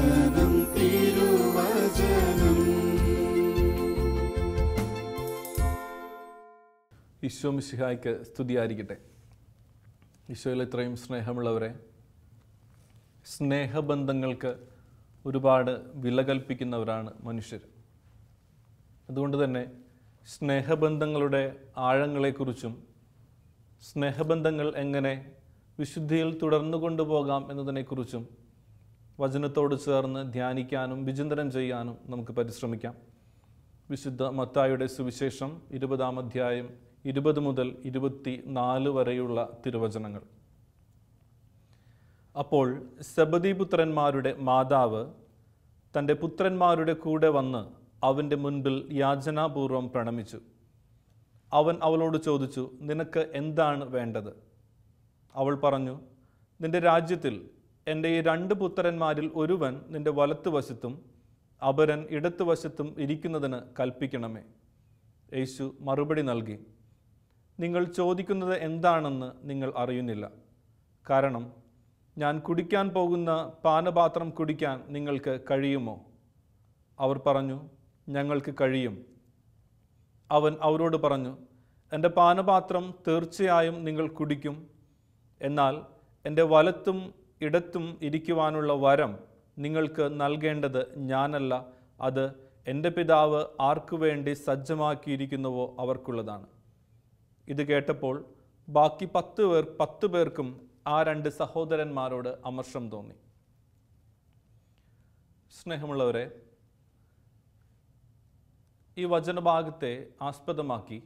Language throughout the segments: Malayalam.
തിരുവചനം തിരുവചനം. ഈശോ മിശിഹായ്ക്ക് സ്തുതിയായിരിക്കട്ടെ. ഈശോയിൽ ഇത്രയും സ്നേഹമുള്ളവരെ സ്നേഹബന്ധങ്ങൾക്ക് ഒരുപാട് വില കൽപ്പിക്കുന്നവരാണ് മനുഷ്യർ. അതുകൊണ്ട് തന്നെ സ്നേഹബന്ധങ്ങളുടെ ആഴങ്ങളെക്കുറിച്ചും സ്നേഹബന്ധങ്ങൾ എങ്ങനെ വിശുദ്ധിയിൽ തുടർന്നു കൊണ്ടുപോകാം എന്നതിനെക്കുറിച്ചും വചനത്തോട് ചേർന്ന് ധ്യാനിക്കാനും വിചിന്തനം ചെയ്യാനും നമുക്ക് പരിശ്രമിക്കാം. വിശുദ്ധ മത്തായുടെ സുവിശേഷം ഇരുപതാം അധ്യായം ഇരുപത് മുതൽ ഇരുപത്തി നാല് വരെയുള്ള തിരുവചനങ്ങൾ. അപ്പോൾ സബദീപുത്രന്മാരുടെ മാതാവ് തന്റെ പുത്രന്മാരുടെ കൂടെ വന്ന് അവന്റെ മുൻപിൽ യാചനാപൂർവം പ്രണമിച്ചു. അവൻ അവളോട് ചോദിച്ചു നിനക്ക് എന്താണ് വേണ്ടത്? അവൾ പറഞ്ഞു നിന്റെ രാജ്യത്തിൽ എന്റെ ഈ രണ്ട് പുത്രന്മാരിൽ ഒരുവൻ നിന്റെ വലത്തുവശത്തും അപരൻ ഇടത്തുവശത്തും ഇരിക്കുന്നതിന് കൽപ്പിക്കണമേ. യേശു മറുപടി നൽകി നിങ്ങൾ ചോദിക്കുന്നത് എന്താണെന്ന് നിങ്ങൾ അറിയുന്നില്ല. കാരണം ഞാൻ കുടിക്കാൻ പോകുന്ന പാനപാത്രം കുടിക്കാൻ നിങ്ങൾക്ക് കഴിയുമോ? അവർ പറഞ്ഞു ഞങ്ങൾക്ക് കഴിയും. അവൻ അവരോട് പറഞ്ഞു എന്റെ പാനപാത്രം തീർച്ചയായും നിങ്ങൾ കുടിക്കും. എന്നാൽ എന്റെ വലത്തും ഇടത്തും ഇരിക്കുവാനുള്ള വരം നിങ്ങൾക്ക് നൽകേണ്ടത് ഞാനല്ല. അത് എന്റെ പിതാവ് ആർക്കു വേണ്ടി സജ്ജമാക്കിയിരിക്കുന്നുവോ അവർക്കുള്ളതാണ്. ഇത് കേട്ടപ്പോൾ ബാക്കി പത്ത് പേർ പത്ത് പേർക്കും ആ രണ്ട് സഹോദരന്മാരോട് അമർഷം തോന്നി. സ്നേഹമുള്ളവരെ ഈ വചനഭാഗത്തെ ആസ്പദമാക്കി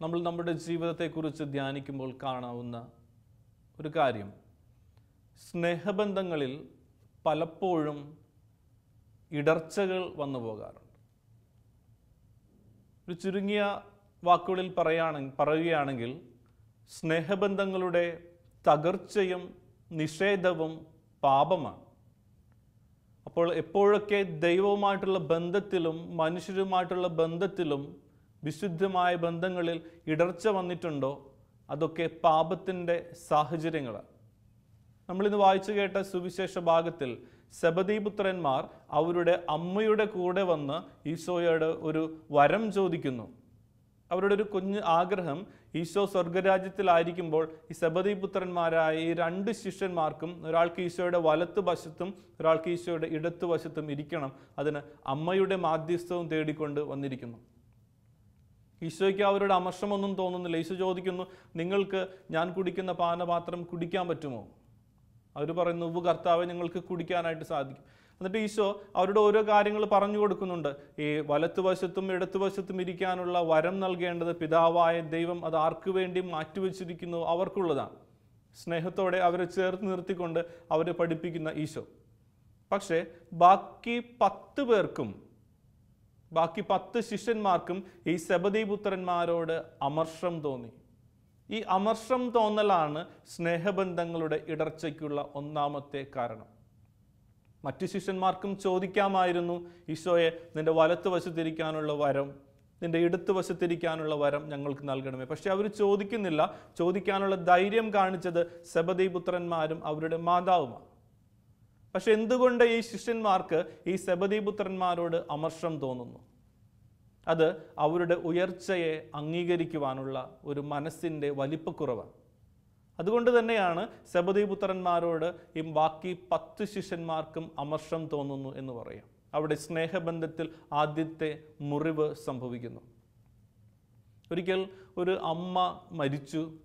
നമ്മൾ നമ്മുടെ ജീവിതത്തെക്കുറിച്ച് ധ്യാനിക്കുമ്പോൾ കാണാവുന്ന ഒരു കാര്യം സ്നേഹബന്ധങ്ങളിൽ പലപ്പോഴും ഇടർച്ചകൾ വന്നു പോകാറുണ്ട്. ഒരു ചുരുങ്ങിയ വാക്കുകളിൽ പറയുകയാണെ പറയുകയാണെങ്കിൽ സ്നേഹബന്ധങ്ങളുടെ തകർച്ചയും നിഷേധവും പാപമാണ്. അപ്പോൾ എപ്പോഴൊക്കെ ദൈവവുമായിട്ടുള്ള ബന്ധത്തിലും മനുഷ്യരുമായിട്ടുള്ള ബന്ധത്തിലും വിശുദ്ധമായ ബന്ധങ്ങളിൽ ഇടർച്ച വന്നിട്ടുണ്ടോ? അതൊക്കെ പാപത്തിന്റെ സാഹചര്യങ്ങളാണ്. നമ്മളിന്ന് വായിച്ചു കേട്ട സുവിശേഷ ഭാഗത്തിൽ സബദീപുത്രന്മാർ അവരുടെ അമ്മയുടെ കൂടെ വന്ന് ഈശോയോട് ഒരു വരം ചോദിക്കുന്നു. അവരുടെ ഒരു കുഞ്ഞ് ആഗ്രഹം ഈശോ സ്വർഗരാജ്യത്തിലായിരിക്കുമ്പോൾ ഈ സബദീപുത്രന്മാരായ ഈ രണ്ട് ശിഷ്യന്മാർക്കും ഒരാൾക്ക് ഈശോയുടെ വലത്ത് വശത്തും ഒരാൾക്ക് ഈശോയുടെ ഇടത്ത് വശത്തും ഇരിക്കണം. അതിന് അമ്മയുടെ മാധ്യസ്ഥവും തേടിക്കൊണ്ട് വന്നിരിക്കുന്നു. ഈശോയ്ക്ക് അവരുടെ അമർഷമൊന്നും തോന്നുന്നില്ല. ഈശോ ചോദിക്കുന്നു നിങ്ങൾക്ക് ഞാൻ കുടിക്കുന്ന പാനപാത്രം കുടിക്കാൻ പറ്റുമോ? അവർ പറയുന്നു ഉവ് കർത്താവെ ഞങ്ങൾക്ക് കുടിക്കാനായിട്ട് സാധിക്കും. എന്നിട്ട് ഈശോ അവരുടെ ഓരോ കാര്യങ്ങൾ പറഞ്ഞു കൊടുക്കുന്നുണ്ട്. ഈ വലത്തുവശത്തും ഇടത്തുവശത്തും ഇരിക്കാനുള്ള വരം നൽകേണ്ടത് പിതാവായ ദൈവം അത് ആർക്കു വേണ്ടി മാറ്റിവെച്ചിരിക്കുന്നു അവർക്കുള്ളതാണ്. സ്നേഹത്തോടെ അവരെ ചേർത്ത് നിർത്തിക്കൊണ്ട് അവരെ പഠിപ്പിക്കുന്ന ഈശോ. പക്ഷേ ബാക്കി പത്ത് പേർക്കും ബാക്കി പത്ത് ശിഷ്യന്മാർക്കും ഈ സബദീപുത്രന്മാരോട് അമർഷം തോന്നി. ഈ അമർഷം തോന്നലാണ് സ്നേഹബന്ധങ്ങളുടെ ഇടർച്ചയ്ക്കുള്ള ഒന്നാമത്തെ കാരണം. മറ്റു ശിഷ്യന്മാർക്കും ചോദിക്കാമായിരുന്നു ഈശോയെ നിന്റെ വലത്ത് വശത്തിരിക്കാനുള്ള വരം നിന്റെ ഇടത്ത് വശത്തിരിക്കാനുള്ള വരം ഞങ്ങൾക്ക് നൽകണമേ. പക്ഷെ അവർ ചോദിക്കുന്നില്ല. ചോദിക്കാനുള്ള ധൈര്യം കാണിച്ചത് സബദീപുത്രന്മാരും അവരുടെ മാതാവുമാണ് പക്ഷെ എന്തുകൊണ്ട് ഈ ശിഷ്യന്മാർക്ക് ഈ സബദീപുത്രന്മാരോട് അമർഷം തോന്നുന്നു? അത് അവരുടെ ഉയർച്ചയെ അംഗീകരിക്കുവാനുള്ള ഒരു മനസ്സിന്റെ വലിപ്പക്കുറവാണ്. അതുകൊണ്ട് തന്നെയാണ് സബദീപുത്രന്മാരോട് ഈ ബാക്കി പത്ത് ശിഷ്യന്മാർക്കും അമർഷം തോന്നുന്നു എന്ന് പറയാം. അവിടെ സ്നേഹബന്ധത്തിൽ ആദ്യത്തെ മുറിവ് സംഭവിക്കുന്നു. ഒരിക്കൽ ഒരു അമ്മ മരിച്ചു.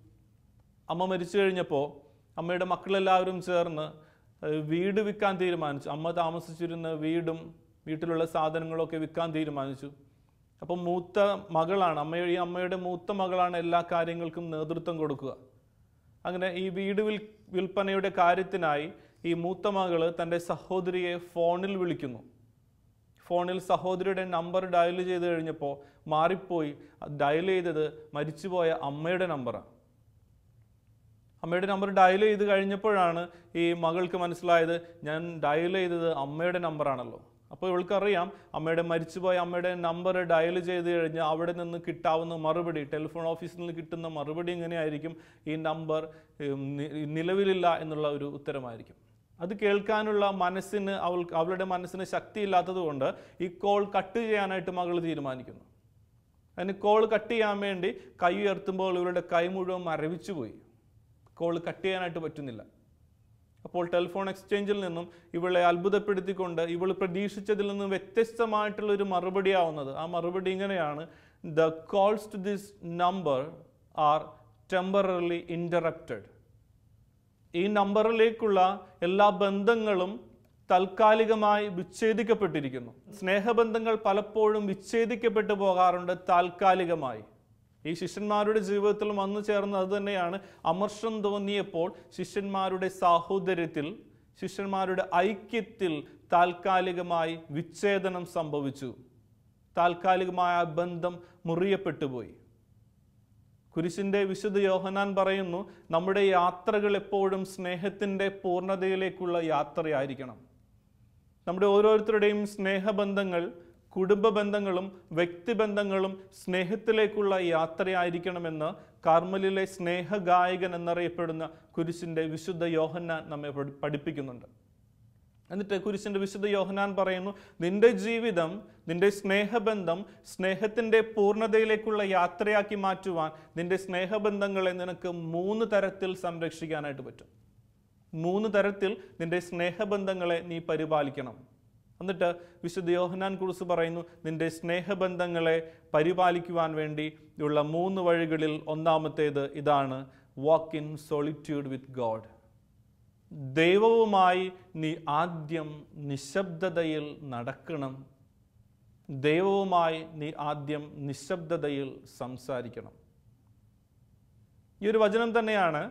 അമ്മ മരിച്ചു കഴിഞ്ഞപ്പോൾ അമ്മയുടെ മക്കളെല്ലാവരും ചേർന്ന് വീട് വിൽക്കാൻ തീരുമാനിച്ചു. അമ്മ താമസിച്ചിരുന്ന വീടും വീട്ടിലുള്ള സാധനങ്ങളൊക്കെ വിൽക്കാൻ തീരുമാനിച്ചു. അപ്പം മൂത്ത മകളാണ് അമ്മ ഈ അമ്മയുടെ മൂത്ത മകളാണ് എല്ലാ കാര്യങ്ങൾക്കും നേതൃത്വം കൊടുക്കുക. അങ്ങനെ ഈ വീട് വിൽ വിൽപ്പനയുടെ കാര്യത്തിനായി ഈ മൂത്ത മകൾ തന്റെ സഹോദരിയെ ഫോണിൽ വിളിക്കുന്നു. ഫോണിൽ സഹോദരിയുടെ നമ്പർ ഡയൽ ചെയ്ത് കഴിഞ്ഞപ്പോൾ മാറിപ്പോയി. ഡയൽ ചെയ്തത് മരിച്ചുപോയ അമ്മയുടെ നമ്പറാണ് അമ്മയുടെ നമ്പർ ഡയൽ ചെയ്ത് കഴിഞ്ഞപ്പോഴാണ് ഈ മകൾക്ക് മനസ്സിലായത് ഞാൻ ഡയൽ ചെയ്തത് അമ്മയുടെ നമ്പറാണല്ലോ. അപ്പോൾ ഇവൾക്കറിയാം അമ്മയുടെ മരിച്ചുപോയ അമ്മയുടെ നമ്പർ ഡയൽ ചെയ്ത് കഴിഞ്ഞാൽ അവിടെ നിന്ന് കിട്ടാവുന്ന മറുപടി ടെലിഫോൺ ഓഫീസിൽ നിന്ന് കിട്ടുന്ന മറുപടി എങ്ങനെയായിരിക്കും? ഈ നമ്പർ നിലവിലില്ല എന്നുള്ള ഒരു ഉത്തരമായിരിക്കും. അത് കേൾക്കാനുള്ള മനസ്സിന് അവൾ അവളുടെ മനസ്സിന് ശക്തിയില്ലാത്തത് കൊണ്ട് ഈ കോൾ കട്ട് ചെയ്യാനായിട്ട് മകൾ തീരുമാനിക്കുന്നു. അതിന് കോൾ കട്ട് ചെയ്യാൻ വേണ്ടി കൈ ഉയർത്തുമ്പോൾ ഇവരുടെ കൈ മുഴുവൻ മരവിച്ചു പോയി കോൾ കട്ട് ചെയ്യാനായിട്ട് പറ്റുന്നില്ല. അപ്പോൾ ടെലിഫോൺ എക്സ്ചേഞ്ചിൽ നിന്നും ഇവളെ അത്ഭുതപ്പെടുത്തിക്കൊണ്ട് ഇവൾ പ്രതീക്ഷിച്ചതിൽ നിന്നും വ്യത്യസ്തമായിട്ടുള്ള ഒരു മറുപടി ആവുന്നത് ആ മറുപടി ഇങ്ങനെയാണ്. The calls to this number are temporary interrupted ഈ നമ്പറിലേക്കുള്ള എല്ലാ ബന്ധങ്ങളും താൽക്കാലികമായി വിച്ഛേദിക്കപ്പെട്ടിരിക്കുന്നു. സ്നേഹബന്ധങ്ങൾ പലപ്പോഴും വിച്ഛേദിക്കപ്പെട്ടു പോകാറുണ്ട് താൽക്കാലികമായി. ഈ ശിഷ്യന്മാരുടെ ജീവിതത്തിൽ വന്നു ചേർന്ന് അത് തന്നെയാണ്. അമർഷം തോന്നിയപ്പോൾ ശിഷ്യന്മാരുടെ സാഹോദര്യത്തിൽ ശിഷ്യന്മാരുടെ ഐക്യത്തിൽ താൽക്കാലികമായി വിച്ഛേദനം സംഭവിച്ചു. താൽക്കാലികമായ ബന്ധം ബന്ധം മുറിയപ്പെട്ടുപോയി കുരിശിന്റെ വിശുദ്ധ യോഹനാൻ പറയുന്നു നമ്മുടെ യാത്രകൾ എപ്പോഴും സ്നേഹത്തിന്റെ പൂർണതയിലേക്കുള്ള യാത്രയായിരിക്കണം. നമ്മുടെ ഓരോരുത്തരുടെയും സ്നേഹബന്ധങ്ങൾ കുടുംബ ബന്ധങ്ങളും വ്യക്തിബന്ധങ്ങളും സ്നേഹത്തിലേക്കുള്ള യാത്രയായിരിക്കണമെന്ന് കാർമലിലെ സ്നേഹഗായകൻ എന്നറിയപ്പെടുന്ന കുരിശിന്റെ വിശുദ്ധ യോഹന്നാൻ നമ്മെ പഠിപ്പിക്കുന്നുണ്ട്. എന്നിട്ട് കുരിശിന്റെ വിശുദ്ധ യോഹനാൻ പറയുന്നു നിന്റെ ജീവിതം നിന്റെ സ്നേഹബന്ധം സ്നേഹത്തിന്റെ പൂർണതയിലേക്കുള്ള യാത്രയാക്കി മാറ്റുവാൻ നിന്റെ സ്നേഹബന്ധങ്ങളെ നിനക്ക് മൂന്ന് തരത്തിൽ സംരക്ഷിക്കാനായിട്ട് പറ്റും. മൂന്ന് തരത്തിൽ നിന്റെ സ്നേഹബന്ധങ്ങളെ നീ പരിപാലിക്കണം. എന്നിട്ട് വിശുദ്ധ യോഹനാൻ കുറിച്ച് പറയുന്നു നിന്റെ സ്നേഹബന്ധങ്ങളെ പരിപാലിക്കുവാൻ വേണ്ടി ഉള്ള മൂന്ന് വഴികളിൽ ഒന്നാമത്തേത് ഇതാണ് walk in solitude with God ദൈവവുമായി നീ ആദ്യം നിശബ്ദതയിൽ നടക്കണം. ദൈവവുമായി നീ ആദ്യം നിശബ്ദതയിൽ സംസാരിക്കണം. ഈ ഒരു വചനം തന്നെയാണ്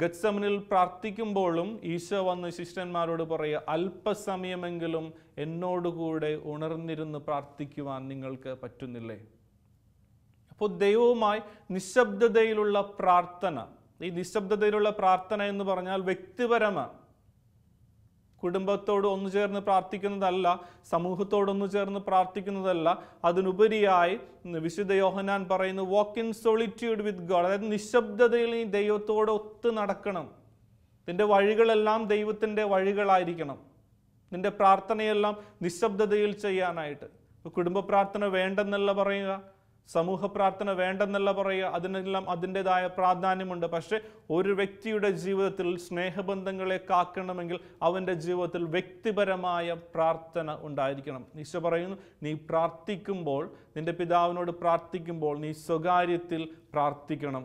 ഗത്സമനിൽ പ്രാർത്ഥിക്കുമ്പോഴും ഈശോ വന്ന് ശിഷ്യന്മാരോട് പറയുക അല്പസമയമെങ്കിലും എന്നോടുകൂടെ ഉണർന്നിരുന്ന് പ്രാർത്ഥിക്കുവാൻ നിങ്ങൾക്ക് പറ്റുന്നില്ലേ? അപ്പോൾ ദൈവവുമായി നിശബ്ദതയിലുള്ള പ്രാർത്ഥന ഈ നിശബ്ദതയിലുള്ള പ്രാർത്ഥന എന്ന് പറഞ്ഞാൽ വ്യക്തിപരമാണ്. കുടുംബത്തോട് ഒന്നു ചേർന്ന് പ്രാർത്ഥിക്കുന്നതല്ല സമൂഹത്തോടൊന്നു ചേർന്ന് പ്രാർത്ഥിക്കുന്നതല്ല അതിനുപരിയായി വിശുദ്ധ യോഹനാൻ പറയുന്നു walk in solitude with God അതായത് നിശബ്ദതയിൽ നീ ദൈവത്തോട് ഒത്ത് നടക്കണം. നിന്റെ വഴികളെല്ലാം ദൈവത്തിന്റെ വഴികളായിരിക്കണം. നിന്റെ പ്രാർത്ഥനയെല്ലാം നിശബ്ദതയിൽ ചെയ്യാനായിട്ട്. കുടുംബ പ്രാർത്ഥന വേണ്ടെന്നല്ല പറയുക. സമൂഹ പ്രാർത്ഥന വേണ്ടെന്നല്ല പറയുക അതിനെല്ലാം അതിന്റെതായ പ്രാധാന്യമുണ്ട്. പക്ഷേ ഒരു വ്യക്തിയുടെ ജീവിതത്തിൽ സ്നേഹബന്ധങ്ങളെ കാക്കണമെങ്കിൽ അവന്റെ ജീവിതത്തിൽ വ്യക്തിപരമായ പ്രാർത്ഥന ഉണ്ടായിരിക്കണം. ഈശോ പറയുന്നു നീ പ്രാർത്ഥിക്കുമ്പോൾ നിന്റെ പിതാവിനോട് പ്രാർത്ഥിക്കുമ്പോൾ നീ സ്വകാര്യത്തിൽ പ്രാർത്ഥിക്കണം.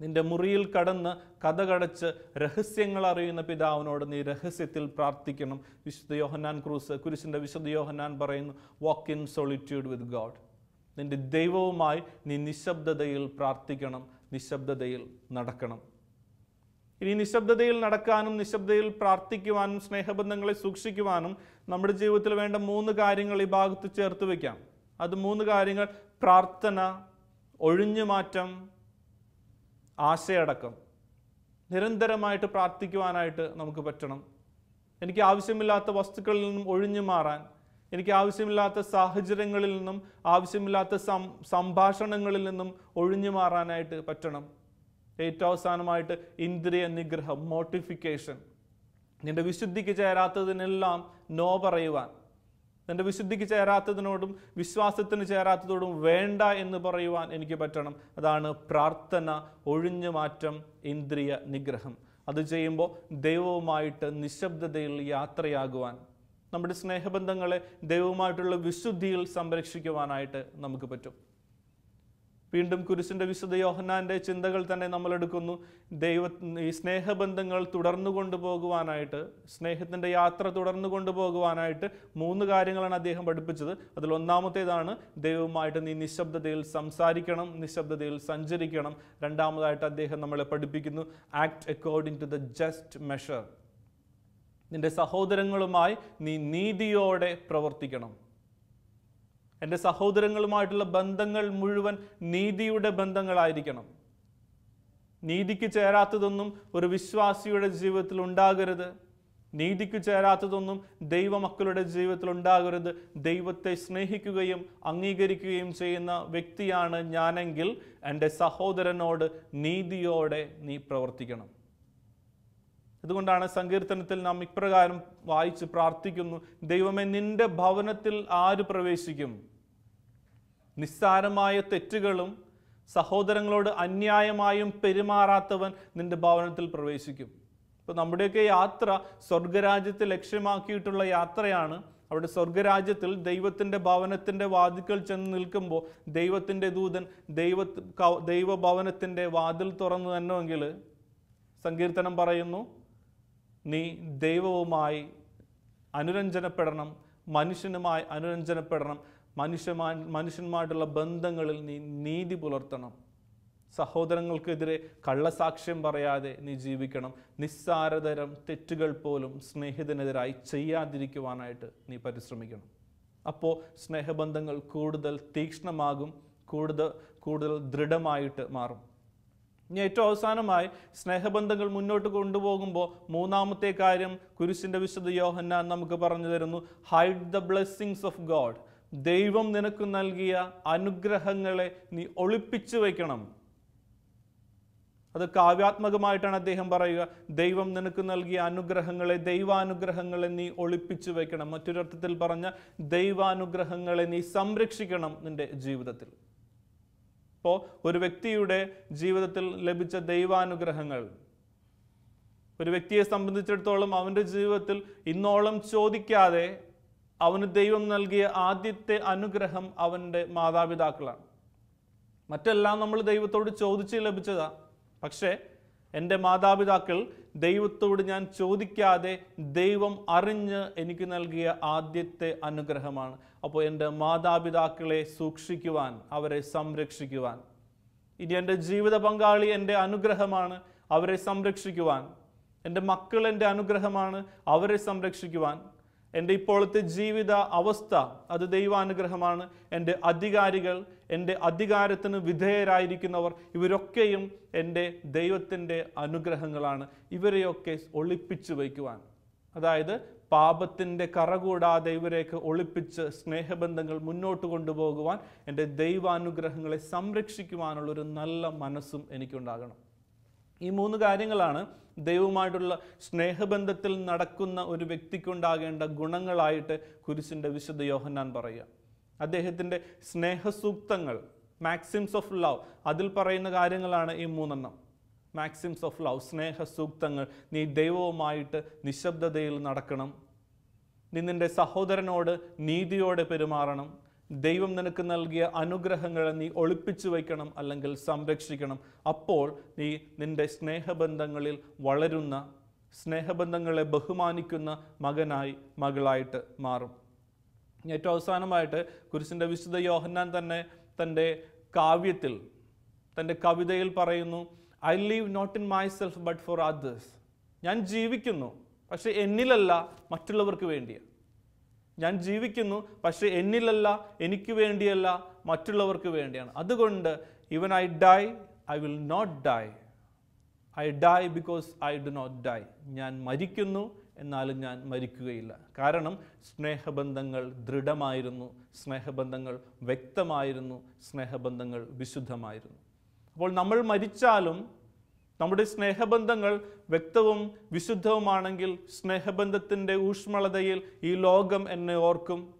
നിന്റെ മുറിയിൽ കടന്ന് കഥകടച്ച് രഹസ്യങ്ങൾ അറിയുന്ന പിതാവിനോട് നീ രഹസ്യത്തിൽ പ്രാർത്ഥിക്കണം. വിശുദ്ധ യോഹന്നാൻ ക്രൂസ് കുരിശിന്റെ വിശുദ്ധ യോഹന്നാൻ പറയുന്നു walk in solitude with God നിന്റെ ദൈവവുമായി നീ നിശബ്ദതയിൽ പ്രാർത്ഥിക്കണം നിശബ്ദതയിൽ നടക്കണം. ഇനി നിശബ്ദതയിൽ നടക്കാനും നിശബ്ദതയിൽ പ്രാർത്ഥിക്കുവാനും സ്നേഹബന്ധങ്ങളെ സൂക്ഷിക്കുവാനും നമ്മുടെ ജീവിതത്തിൽ വേണ്ട മൂന്ന് കാര്യങ്ങൾ ഈ ഭാഗത്ത് ചേർത്ത് വയ്ക്കാം അത് മൂന്ന് കാര്യങ്ങൾ. പ്രാർത്ഥന ഒഴിഞ്ഞുമാറ്റം ആശയടക്കം. നിരന്തരമായിട്ട് പ്രാർത്ഥിക്കുവാനായിട്ട് നമുക്ക് പറ്റണം. എനിക്ക് ആവശ്യമില്ലാത്ത വസ്തുക്കളിൽ നിന്നും ഒഴിഞ്ഞു മാറാൻ എനിക്ക് ആവശ്യമില്ലാത്ത സാഹചര്യങ്ങളിൽ നിന്നും ആവശ്യമില്ലാത്ത സംഭാഷണങ്ങളിൽ നിന്നും ഒഴിഞ്ഞു മാറാനായിട്ട് പറ്റണം. ഏറ്റവും അവസാനമായിട്ട് ഇന്ദ്രിയ നിഗ്രഹം മോട്ടിഫിക്കേഷൻ നിന്റെ വിശുദ്ധിക്ക് ചേരാത്തതിനെല്ലാം നോ പറയുവാൻ. നിന്റെ വിശുദ്ധിക്ക് ചേരാത്തതിനോടും വിശ്വാസത്തിന് ചേരാത്തതോടും വേണ്ട എന്ന് പറയുവാൻ എനിക്ക് പറ്റണം. അതാണ് പ്രാർത്ഥന ഒഴിഞ്ഞു മാറ്റം ഇന്ദ്രിയ നിഗ്രഹം. അത് ചെയ്യുമ്പോൾ ദൈവവുമായിട്ട് നിശബ്ദതയിൽ യാത്രയാകുവാൻ. നമ്മുടെ സ്നേഹബന്ധങ്ങളെ ദൈവവുമായിട്ടുള്ള വിശുദ്ധിയിൽ സംരക്ഷിക്കുവാനായിട്ട് നമുക്ക് പറ്റും. വീണ്ടും കുരിശിന്റെ വിശുദ്ധ യോഹന്നാന്റെ ചിന്തകൾ തന്നെ നമ്മൾ എടുക്കുന്നു. ദൈവ ഈ സ്നേഹബന്ധങ്ങൾ തുടർന്നു കൊണ്ടുപോകുവാനായിട്ട് സ്നേഹത്തിന്റെ യാത്ര തുടർന്നു കൊണ്ടുപോകുവാനായിട്ട് മൂന്ന് കാര്യങ്ങളാണ് അദ്ദേഹം പഠിപ്പിച്ചത്. അതിൽ ഒന്നാമത്തേതാണ് ദൈവവുമായിട്ട് നീ നിശബ്ദതയിൽ സംസാരിക്കണം നിശബ്ദതയിൽ സഞ്ചരിക്കണം. രണ്ടാമതായിട്ട് അദ്ദേഹം നമ്മളെ പഠിപ്പിക്കുന്നു act according to the just measure നിന്റെ സഹോദരങ്ങളുമായി നീ നീതിയോടെ പ്രവർത്തിക്കണം. എന്റെ സഹോദരങ്ങളുമായിട്ടുള്ള ബന്ധങ്ങൾ മുഴുവൻ നീതിയുടെ ബന്ധങ്ങളായിരിക്കണം. നീതിക്ക് ചേരാത്തതൊന്നും ഒരു വിശ്വാസിയുടെ ജീവിതത്തിൽ ഉണ്ടാകരുത്. നീതിക്ക് ചേരാത്തതൊന്നും ദൈവമക്കളുടെ ജീവിതത്തിൽ ഉണ്ടാകരുത്. ദൈവത്തെ സ്നേഹിക്കുകയും അംഗീകരിക്കുകയും ചെയ്യുന്ന വ്യക്തിയാണ് ഞാനെങ്കിൽ എന്റെ സഹോദരനോട് നീതിയോടെ നീ പ്രവർത്തിക്കണം. അതുകൊണ്ടാണ് സങ്കീർത്തനത്തിൽ നാം ഇപ്രകാരം വായിച്ച് പ്രാർത്ഥിക്കുന്നു. ദൈവമേ നിന്റെ ഭവനത്തിൽ ആര് പ്രവേശിക്കും? നിസ്സാരമായ തെറ്റുകളും സഹോദരങ്ങളോട് അന്യായമായും പെരുമാറാത്തവൻ നിന്റെ ഭവനത്തിൽ പ്രവേശിക്കും. ഇപ്പൊ നമ്മുടെയൊക്കെ യാത്ര സ്വർഗരാജ്യത്തെ ലക്ഷ്യമാക്കിയിട്ടുള്ള യാത്രയാണ്. അവിടെ സ്വർഗരാജ്യത്തിൽ ദൈവത്തിന്റെ ഭവനത്തിന്റെ വാതിക്കൽ ചെന്ന് നിൽക്കുമ്പോൾ ദൈവത്തിന്റെ ദൂതൻ ദൈവ ദൈവഭവനത്തിന്റെ വാതിൽ തുറന്നു തന്നെങ്കിൽ സങ്കീർത്തനം പറയുന്നു നീ ദൈവവുമായി അനുരഞ്ജനപ്പെടണം മനുഷ്യനുമായി അനുരഞ്ജനപ്പെടണം മനുഷ്യമാ മനുഷ്യന്മായിട്ടുള്ള ബന്ധങ്ങളിൽ നീ നീതി പുലർത്തണം. സഹോദരങ്ങൾക്കെതിരെ കള്ളസാക്ഷ്യം പറയാതെ നീ ജീവിക്കണം. നിസ്സാരതരം തെറ്റുകൾ പോലും സ്നേഹിതനെതിരായി ചെയ്യാതിരിക്കുവാനായിട്ട് നീ പരിശ്രമിക്കണം. അപ്പോൾ സ്നേഹബന്ധങ്ങൾ കൂടുതൽ തീക്ഷ്ണമാകും കൂടുതൽ കൂടുതൽ ദൃഢമായിട്ട് മാറും. ഇനി ഏറ്റവും അവസാനമായി സ്നേഹബന്ധങ്ങൾ മുന്നോട്ട് കൊണ്ടുപോകുമ്പോൾ മൂന്നാമത്തെ കാര്യം കുരിശിന്റെ വിശുദ്ധ യോഹന്നാൻ നമുക്ക് പറഞ്ഞു തരുന്നു. Hide the blessings of God ദൈവം നിനക്ക് നൽകിയ അനുഗ്രഹങ്ങളെ നീ ഒളിപ്പിച്ചു വയ്ക്കണം. അത് കാവ്യാത്മകമായിട്ടാണ് അദ്ദേഹം പറയുക. ദൈവം നിനക്ക് നൽകിയ അനുഗ്രഹങ്ങളെ ദൈവാനുഗ്രഹങ്ങളെ നീ ഒളിപ്പിച്ചു വയ്ക്കണം. മറ്റൊരർത്ഥത്തിൽ പറഞ്ഞ ദൈവാനുഗ്രഹങ്ങളെ നീ സംരക്ഷിക്കണം നിന്റെ ജീവിതത്തിൽ. ഇപ്പോൾ ഒരു വ്യക്തിയുടെ ജീവിതത്തിൽ ലഭിച്ച ദൈവാനുഗ്രഹങ്ങൾ ഒരു വ്യക്തിയെ സംബന്ധിച്ചിടത്തോളം അവന്റെ ജീവിതത്തിൽ ഇന്നോളം ചോദിക്കാതെ അവന് ദൈവം നൽകിയ ആദ്യത്തെ അനുഗ്രഹം അവന്റെ മാതാപിതാക്കളാണ്. മറ്റെല്ലാം നമ്മൾ ദൈവത്തോട് ചോദിച്ച് ലഭിച്ചതാണ് പക്ഷേ എന്റെ മാതാപിതാക്കൾ ദൈവത്തോട് ഞാൻ ചോദിക്കാതെ ദൈവം അറിഞ്ഞ് എനിക്ക് നൽകിയ ആദ്യത്തെ അനുഗ്രഹമാണ്. അപ്പോൾ എന്റെ മാതാപിതാക്കളെ സൂക്ഷിക്കുവാൻ അവരെ സംരക്ഷിക്കുവാൻ. ഇനി എന്റെ ജീവിത പങ്കാളി എന്റെ അനുഗ്രഹമാണ് അവരെ സംരക്ഷിക്കുവാൻ. എന്റെ മക്കൾ എന്റെ അനുഗ്രഹമാണ് അവരെ സംരക്ഷിക്കുവാൻ. എന്റെ ഇപ്പോഴത്തെ ജീവിത അവസ്ഥ അത് ദൈവാനുഗ്രഹമാണ്. എന്റെ അധികാരികൾ എന്റെ അധികാരത്തിന് വിധേയരായിരിക്കുന്നവർ ഇവരൊക്കെയും എന്റെ ദൈവത്തിന്റെ അനുഗ്രഹങ്ങളാണ്. ഇവരെയൊക്കെ ഒളിപ്പിച്ചു വയ്ക്കുവാൻ. അതായത് പാപത്തിന്റെ കറ കൂടാതെ ഇവരെയൊക്കെ ഒളിപ്പിച്ച് സ്നേഹബന്ധങ്ങൾ മുന്നോട്ട് കൊണ്ടുപോകുവാൻ എന്റെ ദൈവാനുഗ്രഹങ്ങളെ സംരക്ഷിക്കുവാനുള്ളൊരു നല്ല മനസ്സും എനിക്കുണ്ടാകണം. ഈ മൂന്ന് കാര്യങ്ങളാണ് ദൈവവുമായിട്ടുള്ള സ്നേഹബന്ധത്തിൽ നടക്കുന്ന ഒരു വ്യക്തിക്കുണ്ടാകേണ്ട ഗുണങ്ങളായിട്ട് കുരിശിന്റെ വിശുദ്ധ യോഹന്നാൻ പറയുക. അദ്ദേഹത്തിന്റെ സ്നേഹസൂക്തങ്ങൾ മാക്സിംസ് ഓഫ് ലവ് അതിൽ പറയുന്ന കാര്യങ്ങളാണ് ഈ മൂന്നെണ്ണം. മാക്സിംസ് ഓഫ് ലവ് സ്നേഹസൂക്തങ്ങൾ നീ ദൈവവുമായിട്ട് നിശബ്ദതയിൽ നടക്കണം. നീ നിന്റെ സഹോദരനോട് നീതിയോടെ പെരുമാറണം. ദൈവം നിനക്ക് നൽകിയ അനുഗ്രഹങ്ങളെ നീ ഒളിപ്പിച്ചു വയ്ക്കണം അല്ലെങ്കിൽ സംരക്ഷിക്കണം. അപ്പോൾ നീ നിന്റെ സ്നേഹബന്ധങ്ങളിൽ വളരുന്ന സ്നേഹബന്ധങ്ങളെ ബഹുമാനിക്കുന്ന മകനായി മകളായിട്ട് മാറും. ഏറ്റവും അവസാനമായിട്ട് കുരിശിന്റെ വിശുദ്ധ യോഹന്നാൻ തന്നെ തന്റെ കാവ്യത്തിൽ തന്റെ കവിതയിൽ പറയുന്നു I live not in my self but for others ഞാൻ ജീവിക്കുന്നു പക്ഷേ എന്നിലല്ല മറ്റുള്ളവർക്ക് വേണ്ടിയാണ് ഞാൻ ജീവിക്കുന്നു പക്ഷെ എന്നിലല്ല എനിക്ക് വേണ്ടിയല്ല മറ്റുള്ളവർക്ക് വേണ്ടിയാണ്. അതുകൊണ്ട് even I die I will not die I die because I do not die ഞാൻ മരിക്കുന്നു എന്നാലും ഞാൻ മരിക്കുകയില്ല. കാരണം സ്നേഹബന്ധങ്ങൾ ദൃഢമായിരുന്നു സ്നേഹബന്ധങ്ങൾ വ്യക്തമായിരുന്നു സ്നേഹബന്ധങ്ങൾ വിശുദ്ധമായിരുന്നു. അപ്പോൾ നമ്മൾ മരിച്ചാലും നമ്മുടെ സ്നേഹബന്ധങ്ങൾ വ്യക്തവും വിശുദ്ധവുമാണെങ്കിൽ സ്നേഹബന്ധത്തിന്റെ ഊഷ്മളതയിൽ ഈ ലോകം എന്നെ ഓർക്കും.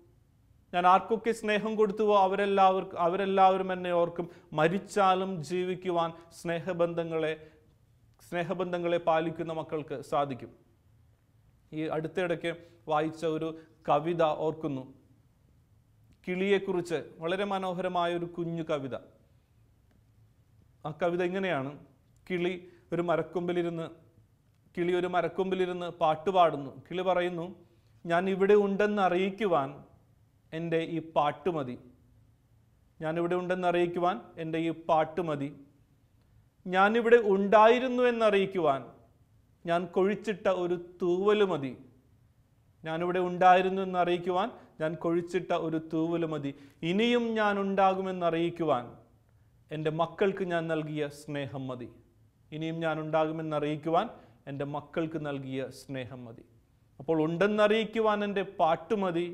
ഞാൻ ആർക്കൊക്കെ സ്നേഹം കൊടുത്തുവോ അവരെല്ലാവർക്കും അവരെല്ലാവരും എന്നെ ഓർക്കും. മരിച്ചാലും ജീവിക്കുവാൻ സ്നേഹബന്ധങ്ങളെ സ്നേഹബന്ധങ്ങളെ പാലിക്കുന്ന മക്കൾക്ക് സാധിക്കും. ഈ അടുത്തിടയ്ക്ക് വായിച്ച ഒരു കവിത ഓർക്കുന്നു. കിളിയെക്കുറിച്ച് വളരെ മനോഹരമായ ഒരു കുഞ്ഞു കവിത. ആ കവിത ഇങ്ങനെയാണ് കിളി ഒരു മരക്കൊമ്പിലിരുന്ന് കിളി ഒരു മരക്കൊമ്പിലിരുന്ന് പാട്ടുപാടുന്നു കിളി പറയുന്നു ഞാൻ ഇവിടെ ഉണ്ടെന്ന് അറിയിക്കുവാൻ എന്റെ ഈ പാട്ട് മതി. ഞാനിവിടെ ഉണ്ടെന്ന് അറിയിക്കുവാൻ എന്റെ ഈ പാട്ട് മതി. ഞാനിവിടെ ഉണ്ടായിരുന്നു എന്നറിയിക്കുവാൻ ഞാൻ കൊഴിച്ചിട്ട ഒരു തൂവൽ മതി. ഞാനിവിടെ ഉണ്ടായിരുന്നു എന്ന് അറിയിക്കുവാൻ ഞാൻ കൊഴിച്ചിട്ട ഒരു തൂവൽ മതി. ഇനിയും ഞാൻ ഉണ്ടാകുമെന്ന് അറിയിക്കുവാൻ എന്റെ മക്കൾക്ക് ഞാൻ നൽകിയ സ്നേഹം മതി. ഇനിയും ഞാൻ ഉണ്ടാകുമെന്ന് അറിയിക്കുവാൻ എന്റെ മക്കൾക്ക് നൽകിയ സ്നേഹം മതി. അപ്പോൾ ഉണ്ടെന്നറിയിക്കുവാൻ എന്റെ പാട്ട് മതി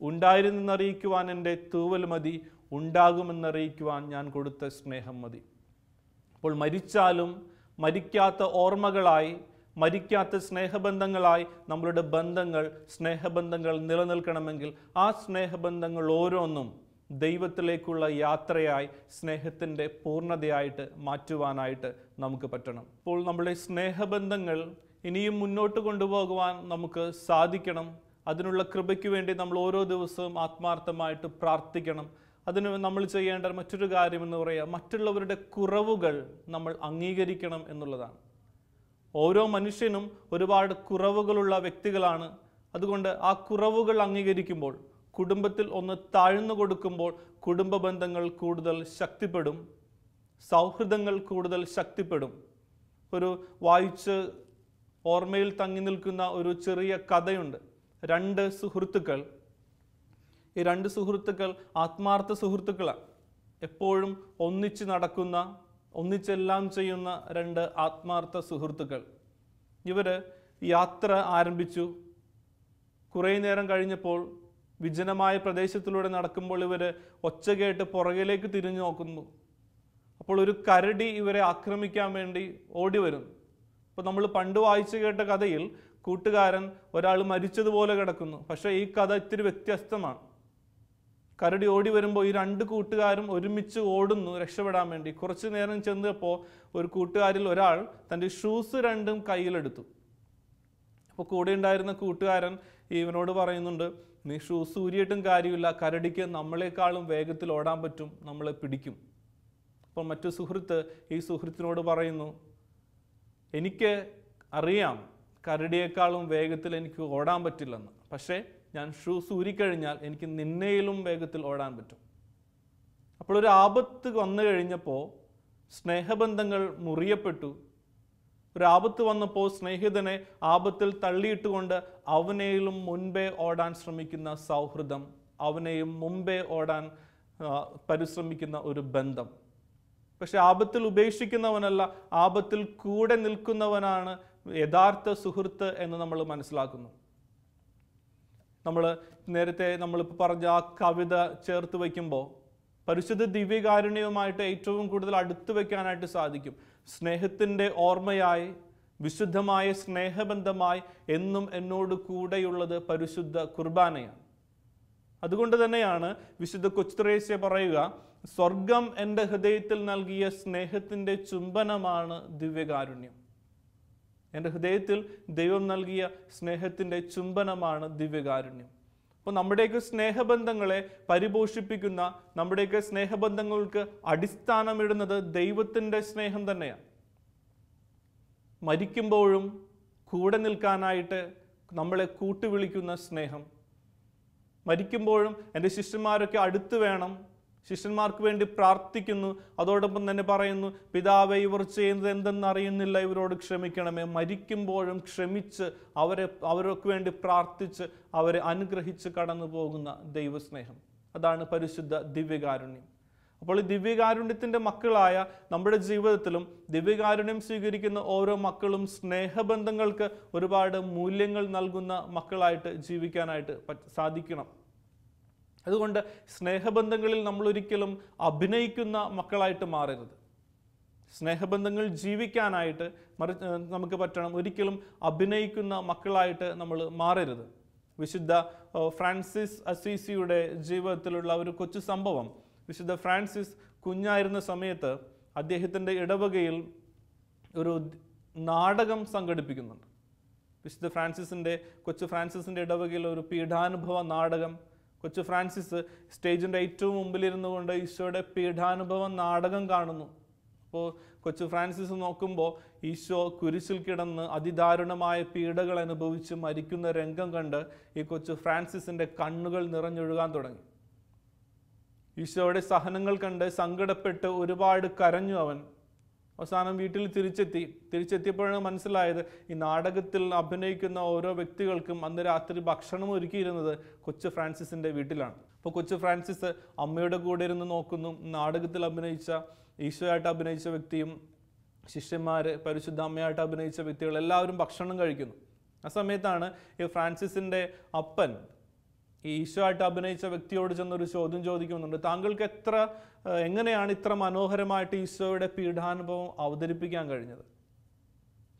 ഉണ്ടായിരുന്നെന്നറിയിക്കുവാൻ എന്റെ തൂവൽ മതി ഉണ്ടാകുമെന്നറിയിക്കുവാൻ ഞാൻ കൊടുത്ത സ്നേഹം മതി. അപ്പോൾ മരിച്ചാലും മരിക്കാത്ത ഓർമ്മകളായി മരിക്കാത്ത സ്നേഹബന്ധങ്ങളായി നമ്മളുടെ ബന്ധങ്ങൾ സ്നേഹബന്ധങ്ങൾ നിലനിൽക്കണമെങ്കിൽ ആ സ്നേഹബന്ധങ്ങൾ ഓരോന്നും ദൈവത്തിലേക്കുള്ള യാത്രയായി സ്നേഹത്തിന്റെ പൂർണതയായിട്ട് മാറ്റുവാനായിട്ട് നമുക്ക് പറ്റണം. അപ്പോൾ നമ്മുടെ സ്നേഹബന്ധങ്ങൾ ഇനിയും മുന്നോട്ട് കൊണ്ടുപോകുവാൻ നമുക്ക് സാധിക്കണം. അതിനുള്ള കൃപയ്ക്ക് വേണ്ടി നമ്മൾ ഓരോ ദിവസവും ആത്മാർത്ഥമായിട്ട് പ്രാർത്ഥിക്കണം. അതിന് നമ്മൾ ചെയ്യേണ്ട മറ്റൊരു കാര്യം എന്ന് പറയുക മറ്റുള്ളവരുടെ കുറവുകൾ നമ്മൾ അംഗീകരിക്കണം എന്നുള്ളതാണ്. ഓരോ മനുഷ്യനും ഒരുപാട് കുറവുകളുള്ള വ്യക്തികളാണ്. അതുകൊണ്ട് ആ കുറവുകൾ അംഗീകരിക്കുമ്പോൾ കുടുംബത്തിൽ ഒന്ന് താഴ്ന്നു കൊടുക്കുമ്പോൾ കുടുംബ ബന്ധങ്ങൾ കൂടുതൽ ശക്തിപ്പെടും. സൗഹൃദങ്ങൾ കൂടുതൽ ശക്തിപ്പെടും. ഒരു വായിച്ച് ഓർമ്മയിൽ തങ്ങി നിൽക്കുന്ന ഒരു ചെറിയ കഥയുണ്ട്. രണ്ട് സുഹൃത്തുക്കൾ. ഈ രണ്ട് സുഹൃത്തുക്കൾ ആത്മാർത്ഥ സുഹൃത്തുക്കളാണ്. എപ്പോഴും ഒന്നിച്ച് നടക്കുന്ന ഒന്നിച്ചെല്ലാം ചെയ്യുന്ന രണ്ട് ആത്മാർത്ഥ സുഹൃത്തുക്കൾ. ഇവർ യാത്ര ആരംഭിച്ചു. കുറേ നേരം കഴിഞ്ഞപ്പോൾ വിജനമായ പ്രദേശത്തിലൂടെ നടക്കുമ്പോൾ ഇവർ ഒച്ച കേട്ട് പുറകിലേക്ക് തിരിഞ്ഞു നോക്കുന്നു. അപ്പോൾ ഒരു കരടി ഇവരെ ആക്രമിക്കാൻ വേണ്ടി ഓടി വരും അപ്പോൾ നമ്മൾ പണ്ട് വായിച്ചു കേട്ട കഥയിൽ കൂട്ടുകാരൻ ഒരാൾ മരിച്ചതുപോലെ കിടക്കുന്നു. പക്ഷേ ഈ കഥ ഇത്തിരി വ്യത്യസ്തമാണ്. കരടി ഓടി വരുമ്പോൾ ഈ രണ്ട് കൂട്ടുകാരും ഒരുമിച്ച് ഓടുന്നു രക്ഷപ്പെടാൻ വേണ്ടി. കുറച്ചു നേരം ചെന്നപ്പോൾ ഒരു കൂട്ടുകാരിൽ ഒരാൾ തന്റെ ഷൂസ് രണ്ടും കയ്യിലെടുത്തു. അപ്പോൾ കൂടെ ഉണ്ടായിരുന്ന കൂട്ടുകാരൻ ഇവനോട് പറയുന്നുണ്ട് നീ സൂര്യട്ടും കാര്യമില്ല കരടിക്ക് നമ്മളെക്കാളും വേഗത്തിൽ ഓടാൻ പറ്റും. നമ്മളെ പിടിക്കും. അപ്പോൾ മറ്റു സുഹൃത്ത് ഈ സുഹൃത്തിനോട് പറയുന്നു എനിക്ക് അറിയാം കരടിയേക്കാളും വേഗത്തിൽ എനിക്ക് ഓടാൻ പറ്റില്ലെന്ന്. പക്ഷേ ഞാൻ ഷൂ സൂരിക്കഴിഞ്ഞാൽ എനിക്ക് നിന്നയിലും വേഗത്തിൽ ഓടാൻ പറ്റും. അപ്പോൾ ഒരു ആപത്ത് വന്നു കഴിഞ്ഞപ്പോൾ സ്നേഹബന്ധങ്ങൾ മുറിയപ്പെട്ടു. ഒരു ആപത്ത് വന്നപ്പോൾ സ്നേഹിതനെ ആപത്തിൽ തള്ളിയിട്ടുകൊണ്ട് അവനെയും മുൻപേ ഓടാൻ ശ്രമിക്കുന്ന സൗഹൃദം അവനെയും മുമ്പേ ഓടാൻ പരിശ്രമിക്കുന്ന ഒരു ബന്ധം. പക്ഷെ ആപത്തിൽ ഉപേക്ഷിക്കുന്നവനല്ല ആപത്തിൽ കൂടെ നിൽക്കുന്നവനാണ് യഥാർത്ഥ സുഹൃത്ത് എന്ന് നമ്മൾ മനസ്സിലാക്കുന്നു. നമ്മൾ നേരത്തെ നമ്മളിപ്പോൾ പറഞ്ഞ ആ കവിത ചേർത്ത് വയ്ക്കുമ്പോൾ പരിശുദ്ധ ദിവ്യകാരുണ്യവുമായിട്ട് ഏറ്റവും കൂടുതൽ അടുത്ത് വയ്ക്കാനായിട്ട് സാധിക്കും. സ്നേഹത്തിന്റെ ഓർമ്മയായി വിശുദ്ധമായ സ്നേഹബന്ധമായി എന്നും എന്നോട് കൂടെയുള്ളത് പരിശുദ്ധ കുർബാനയാണ്. അതുകൊണ്ട് തന്നെയാണ് വിശുദ്ധ കൊച്ചുത്രേസ്യ പറയുക സ്വർഗം എന്റെ ഹൃദയത്തിൽ നൽകിയ സ്നേഹത്തിന്റെ ചുംബനമാണ് ദിവ്യകാരുണ്യം. എന്റെ ഹൃദയത്തിൽ ദൈവം നൽകിയ സ്നേഹത്തിന്റെ ചുംബനമാണ് ദിവ്യകാരുണ്യം. അപ്പോൾ നമ്മുടെയൊക്കെ സ്നേഹബന്ധങ്ങളെ പരിപോഷിപ്പിക്കുന്ന നമ്മുടെയൊക്കെ സ്നേഹബന്ധങ്ങൾക്ക് അടിസ്ഥാനമിടുന്നത് ദൈവത്തിന്റെ സ്നേഹം തന്നെയാണ്. മരിക്കുമ്പോഴും കൂടെ നിൽക്കാനായിട്ട് നമ്മളെ കൂട്ടുവിളിക്കുന്ന സ്നേഹം. മരിക്കുമ്പോഴും എന്റെ ശിഷ്യന്മാരൊക്കെ അടുത്ത് വേണം ശിഷ്യന്മാർക്ക് വേണ്ടി പ്രാർത്ഥിക്കുന്നു. അതോടൊപ്പം തന്നെ പറയുന്നു പിതാവെ ഇവർ ചെയ്യുന്നത് എന്തെന്ന് അറിയുന്നില്ല ഇവരോട് ക്ഷമിക്കണമേ. മരിക്കുമ്പോഴും ക്ഷമിച്ച് അവരെ അവർക്ക് വേണ്ടി പ്രാർത്ഥിച്ച് അവരെ അനുഗ്രഹിച്ച് കടന്നു പോകുന്ന ദൈവസ്നേഹം. അതാണ് പരിശുദ്ധ ദിവ്യകാരുണ്യം. അപ്പോൾ ഈ ദിവ്യകാരുണ്യത്തിന്റെ മക്കളായ നമ്മുടെ ജീവിതത്തിലും ദിവ്യകാരുണ്യം സ്വീകരിക്കുന്ന ഓരോ മക്കളും സ്നേഹബന്ധങ്ങൾക്ക് ഒരുപാട് മൂല്യങ്ങൾ നൽകുന്ന മക്കളായിട്ട് ജീവിക്കാനായിട്ട് സാധിക്കണം. അതുകൊണ്ട് സ്നേഹബന്ധങ്ങളിൽ നമ്മൾ ഒരിക്കലും അഭിനയിക്കുന്ന മക്കളായിട്ട് മാറരുത്. സ്നേഹബന്ധങ്ങൾ ജീവിക്കാനായിട്ട് മറി നമുക്ക് പറ്റണം. ഒരിക്കലും അഭിനയിക്കുന്ന മക്കളായിട്ട് നമ്മൾ മാറരുത്. വിശുദ്ധ ഫ്രാൻസിസ് അസീസിയുടെ ജീവിതത്തിലുള്ള ഒരു കൊച്ചു സംഭവം. വിശുദ്ധ ഫ്രാൻസിസ് കുഞ്ഞായിരുന്ന സമയത്ത് അദ്ദേഹത്തിന്റെ ഇടവകയിൽ ഒരു നാടകം സംഘടിപ്പിക്കുന്നുണ്ട്. വിശുദ്ധ ഫ്രാൻസിസിന്റെ കൊച്ചു ഫ്രാൻസിസിന്റെ ഇടവകയിൽ ഒരു പീഠാനുഭവ നാടകം കൊച്ചു ഫ്രാൻസിസ് സ്റ്റേജിന്റെ ഏറ്റവും മുമ്പിലിരുന്നു കൊണ്ട് ഈശോയുടെ പീഠാനുഭവം നാടകം കാണുന്നു. അപ്പോൾ കൊച്ചു ഫ്രാൻസിസ് നോക്കുമ്പോൾ ഈശോ കുരിശിൽ കിടന്ന് അതിദാരുണമായ പീഡകൾ അനുഭവിച്ച് മരിക്കുന്ന രംഗം കണ്ട് ഈ കൊച്ചു ഫ്രാൻസിസിന്റെ കണ്ണുകൾ നിറഞ്ഞൊഴുകാൻ തുടങ്ങി. ഈശോയുടെ സഹനങ്ങൾ കണ്ട് സങ്കടപ്പെട്ട് ഒരുപാട് കരഞ്ഞു അവൻ. അവസാനം വീട്ടിൽ തിരിച്ചെത്തി. തിരിച്ചെത്തിയപ്പോഴാണ് മനസ്സിലായത് ഈ നാടകത്തിൽ അഭിനയിക്കുന്ന ഓരോ വ്യക്തികൾക്കും അന്ന് രാത്രി ഭക്ഷണം ഒരുക്കിയിരുന്നത് കൊച്ചു ഫ്രാൻസിസിന്റെ വീട്ടിലാണ്. അപ്പോൾ കൊച്ചു ഫ്രാൻസിസ് അമ്മയുടെ കൂടെ ഇരുന്ന് നോക്കുന്നു. നാടകത്തിൽ അഭിനയിച്ച ഈശോയായിട്ട് അഭിനയിച്ച വ്യക്തിയും ശിഷ്യന്മാർ പരിശുദ്ധ അമ്മയായിട്ട് അഭിനയിച്ച വ്യക്തികൾ എല്ലാവരും ഭക്ഷണം കഴിക്കുന്നു. ആ സമയത്താണ് ഈ ഫ്രാൻസിസിന്റെ അപ്പൻ ഈശോ ആയിട്ട് അഭിനയിച്ച വ്യക്തിയോട് ചെന്നൊരു ചോദ്യം ചോദിക്കുന്നുണ്ട്. താങ്കൾക്ക് എത്ര എങ്ങനെയാണ് ഇത്ര മനോഹരമായിട്ട് ഈശോയുടെ പീഠാനുഭവം അവതരിപ്പിക്കാൻ കഴിഞ്ഞത്?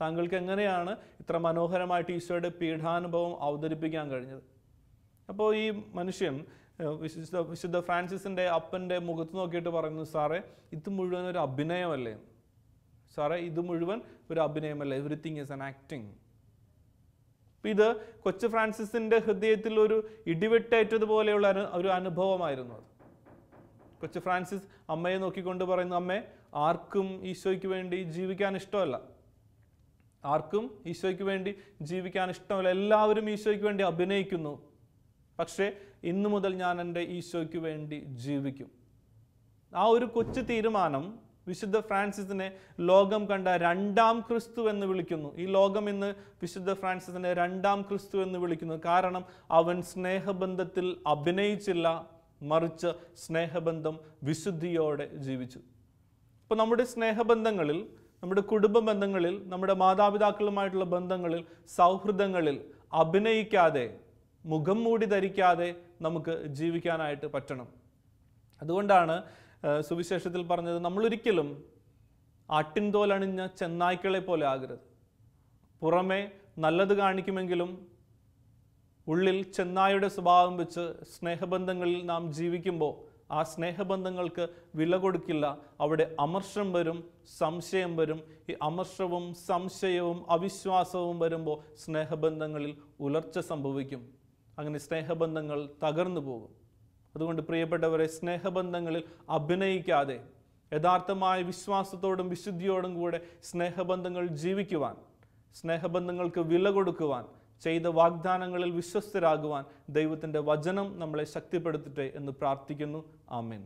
താങ്കൾക്ക് എങ്ങനെയാണ് ഇത്ര മനോഹരമായിട്ട് ഈശോയുടെ പീഠാനുഭവം അവതരിപ്പിക്കാൻ കഴിഞ്ഞത്? അപ്പോൾ ഈ മനുഷ്യൻ വിശുദ്ധ വിശുദ്ധ ഫ്രാൻസിസിന്റെ അപ്പന്റെ മുഖത്ത് നോക്കിയിട്ട് പറയുന്നു സാറേ ഇത് മുഴുവൻ ഒരു അഭിനയമല്ലേ? സാറേ ഇത് മുഴുവൻ ഒരു അഭിനയമല്ലേ? എവറിത്തിങ് ഈസ് ആൻ ആക്ടിങ് അപ്പം ഇത് കൊച്ചു ഫ്രാൻസിസിന്റെ ഹൃദയത്തിൽ ഒരു ഇടിവെട്ടേറ്റതുപോലെയുള്ള ഒരു അനുഭവമായിരുന്നു അത്. കൊച്ചു ഫ്രാൻസിസ് അമ്മയെ നോക്കിക്കൊണ്ട് പറയുന്നു അമ്മേ ആർക്കും ഈശോയ്ക്ക് വേണ്ടി ജീവിക്കാൻ ഇഷ്ടമല്ല. ആർക്കും ഈശോയ്ക്ക് വേണ്ടി ജീവിക്കാൻ ഇഷ്ടമല്ല. എല്ലാവരും ഈശോയ്ക്ക് വേണ്ടി അഭിനയിക്കുന്നു. പക്ഷേ ഇന്നു മുതൽ ഞാൻ എന്റെ ഈശോയ്ക്ക് വേണ്ടി ജീവിക്കും. ആ ഒരു കൊച്ചു തീരുമാനം വിശുദ്ധ ഫ്രാൻസിസിനെ ലോകം കണ്ട രണ്ടാം ക്രിസ്തു എന്ന് വിളിക്കുന്നു. ഈ ലോകം ഇന്ന് വിശുദ്ധ ഫ്രാൻസിസിനെ രണ്ടാം ക്രിസ്തു എന്ന് വിളിക്കുന്നു. കാരണം അവൻ സ്നേഹബന്ധത്തിൽ അഭിനയിച്ചില്ല മറിച്ച് സ്നേഹബന്ധം വിശുദ്ധിയോടെ ജീവിച്ചു. ഇപ്പോൾ നമ്മുടെ സ്നേഹബന്ധങ്ങളിൽ നമ്മുടെ കുടുംബ ബന്ധങ്ങളിൽ നമ്മുടെ മാതാപിതാക്കളുമായിട്ടുള്ള ബന്ധങ്ങളിൽ സൗഹൃദങ്ങളിൽ അഭിനയിക്കാതെ മുഖം മൂടി ധരിക്കാതെ നമുക്ക് ജീവിക്കാനായിട്ട് പറ്റണം. അതുകൊണ്ടാണ് സുവിശേഷത്തിൽ പറഞ്ഞത് നമ്മളൊരിക്കലും ആട്ടിൻതോലണിഞ്ഞ ചെന്നായ്ക്കളെ പോലെ ആകരുത്. പുറമെ നല്ലത് കാണിക്കുമെങ്കിലും ഉള്ളിൽ ചെന്നായുടെ സ്വഭാവം വെച്ച് സ്നേഹബന്ധങ്ങളിൽ നാം ജീവിക്കുമ്പോൾ ആ സ്നേഹബന്ധങ്ങൾക്ക് വില കൊടുക്കില്ല. അവിടെ അമർഷം വരും സംശയം വരും. ഈ അമർഷവും സംശയവും അവിശ്വാസവും വരുമ്പോൾ സ്നേഹബന്ധങ്ങളിൽ ഉലർച്ച സംഭവിക്കും. അങ്ങനെ സ്നേഹബന്ധങ്ങൾ തകർന്നു പോകും. അതുകൊണ്ട് പ്രിയപ്പെട്ടവരെ സ്നേഹബന്ധങ്ങളിൽ അഭിനയിക്കാതെ യഥാർത്ഥമായ വിശ്വാസത്തോടും വിശുദ്ധിയോടും കൂടെ സ്നേഹബന്ധങ്ങൾ ജീവിക്കുവാൻ സ്നേഹബന്ധങ്ങൾക്ക് വില കൊടുക്കുവാൻ ചെയ്ത വാഗ്ദാനങ്ങളിൽ വിശ്വസ്തരാകുവാൻ ദൈവത്തിന്റെ വചനം നമ്മളെ ശക്തിപ്പെടുത്തട്ടെ എന്ന് പ്രാർത്ഥിക്കുന്നു. ആമേൻ.